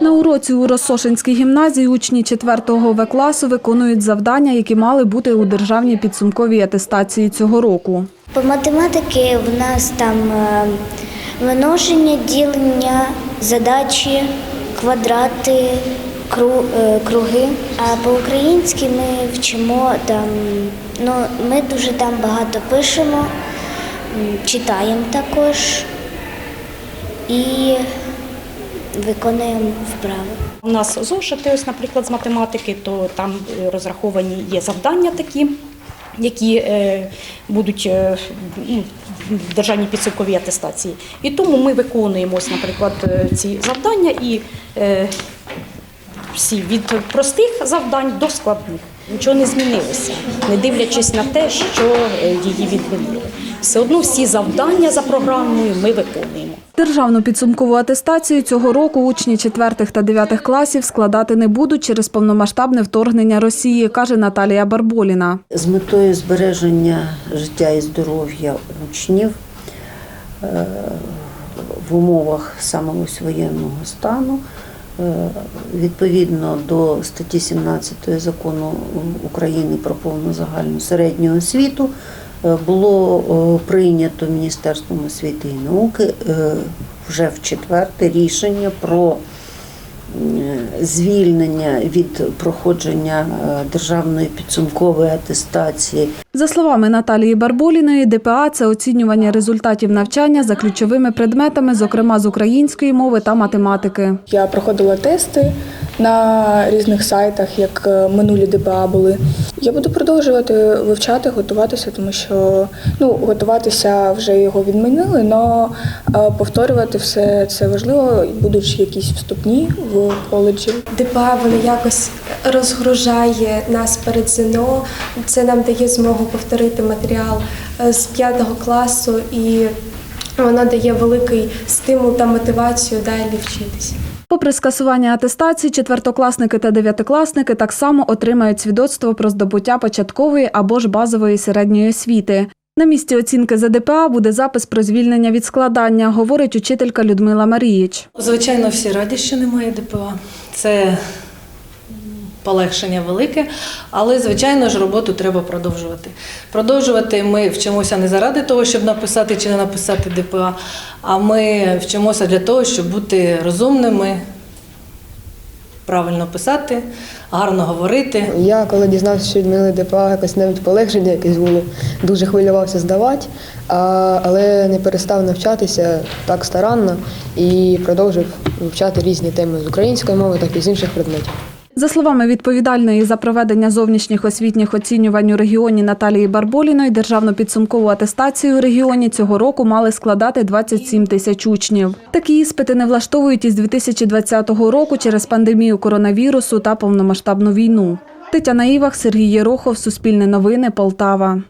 На уроці у Росошинській гімназії учні 4-го В класу виконують завдання, які мали бути у державній підсумковій атестації цього року. По математики в нас там е, множення, ділення, задачі, квадрати, е, круги. А по-українськи ми вчимо там, ну, ми дуже там багато пишемо, читаємо також і виконуємо вправи. У нас зошити, ось, наприклад, з математики, то там е, розраховані є завдання такі, які е, будуть е, ну, в державній підсумковій атестації. І тому ми виконуємо, ось, наприклад, ці завдання і всі від простих завдань до складних. Нічого не змінилося, не дивлячись на те, що е, її відмінили. Все одно всі завдання за програмою ми виконуємо. Державну підсумкову атестацію цього року учні 4 та 9 класів складати не будуть через повномасштабне вторгнення Росії, каже Наталія Барболіна. з метою збереження життя і здоров'я учнів е, в умовах саме ось воєнного стану. Е, Відповідно до статті 17 закону України про повну загальну середню освіту е, було е, прийнято Міністерством освіти і науки вже в четверте рішення про звільнення від проходження е, державної підсумкової атестації За словами Наталії Барболіної, ДПА – це оцінювання результатів навчання за ключовими предметами, зокрема з української мови та математики. Я проходила тести на різних сайтах, як е, минулі ДПА були. Я буду продовжувати вивчати, готуватися, тому що ну, готуватися вже його відмінили, але повторювати все це важливо. Будуть якісь вступні в коледжі. ДПА воно якось розгружає нас перед ЗНО. Це нам дає змогу повторити матеріал е, з п'ятого класу, і воно дає великий стимул та мотивацію далі вчитися. Попри скасування атестації, четвертокласники та дев'ятикласники так само отримають свідоцтво про здобуття початкової або ж базової середньої освіти. На місці оцінки за ДПА буде запис про звільнення від складання, говорить учителька Людмила Маріїч. Звичайно, всі раді, що немає ДПА. Це полегшення велике, але звичайно ж роботу треба продовжувати. Продовжувати ми вчимося не заради того, щоб написати чи не написати ДПА, а ми вчимося для того, щоб бути розумними, правильно писати, гарно говорити. Я коли дізнався, що відмінили ДПА, якось навіть полегшення якесь було. Дуже хвилювався здавати, але не перестав навчатися так старанно і продовжив вивчати різні теми з української мови, так і з інших предметів. За словами відповідальної за проведення зовнішніх освітніх оцінювань у регіоні Наталії Барболіної, державну підсумкову атестацію у регіоні цього року мали складати 27 тисяч учнів. Такі іспити не влаштовують із 2020 року через пандемію коронавірусу та повномасштабну війну. Тетяна Івах, Сергій Єрохов, Суспільне новини, Полтава.